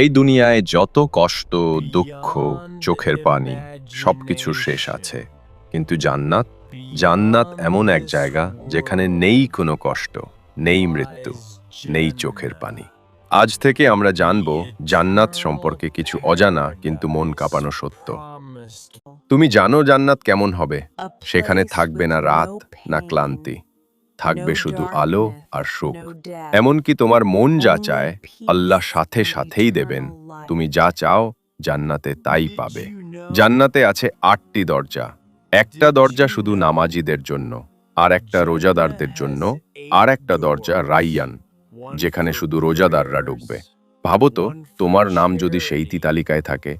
এই দুনিয়ায় যত কষ্ট দুঃখ চোখের পানি সবকিছু শেষ আছে। কিন্তু জান্নাত জান্নাত এমন এক জায়গা যেখানে নেই কোনো কষ্ট নেই মৃত্যু নেই চোখের পানি। আজ থেকে আমরা জানব জান্নাত সম্পর্কে কিছু অজানা কিন্তু মন কাঁপানো সত্য। তুমি জানো জান্নাত কেমন হবে? সেখানে থাকবে না রাত না ক্লান্তি। থাকবে শুধু আলো আর সুখ এমনকি তোমার মন যা চায় আল্লাহ সাথে সাথেই দেবেন। তুমি যা চাও জান্নাতে তাই পাবে। জান্নাতে আছে আটটি দরজা। একটা দরজা শুধু নামাজিদের জন্য আর একটা রোজাদারদের জন্য আর একটা দরজা রাইয়ান যেখানে শুধু রোজাদাররা ঢুকবে। ভাবো তো তোমার নাম যদি সেইটি তালিকায় থাকে।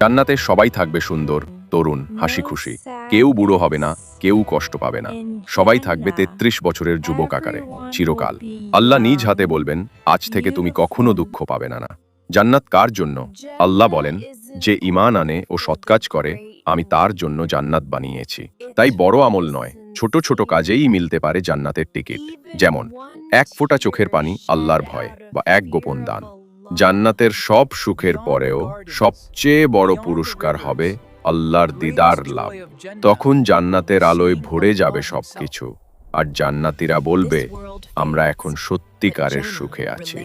জান্নাতে সবাই থাকবে সুন্দর। তরুণ হাসি খুশি কেউ বুড়ো হবে না কেউ কষ্ট পাবে না। সবাই থাকবে তেত্রিশ বছরের যুবক আকারে চিরকাল। আল্লাহ নিজ হাতে বলবেন আজ থেকে তুমি কখনো দুঃখ পাবে না না। জান্নাত কার জন্য? আল্লাহ বলেন যে ইমান আনে ও সৎকাজ করে আমি তার জন্য জান্নাত বানিয়েছি। তাই বড় আমল নয় ছোট ছোট কাজেই মিলতে পারে জান্নাতের টিকিট। যেমন এক ফোঁটা চোখের পানি আল্লাহর ভয় বা এক গোপন দান। জান্নাতের সব সুখের পরেও সবচেয়ে বড় পুরস্কার হবে আল্লাহর দিদার লাভ। তখন জান্নাতের আলোয় ভরে যাবে সবকিছু আর জান্নাতিরা বলবে আমরা এখন সত্যিকারের সুখে আছি.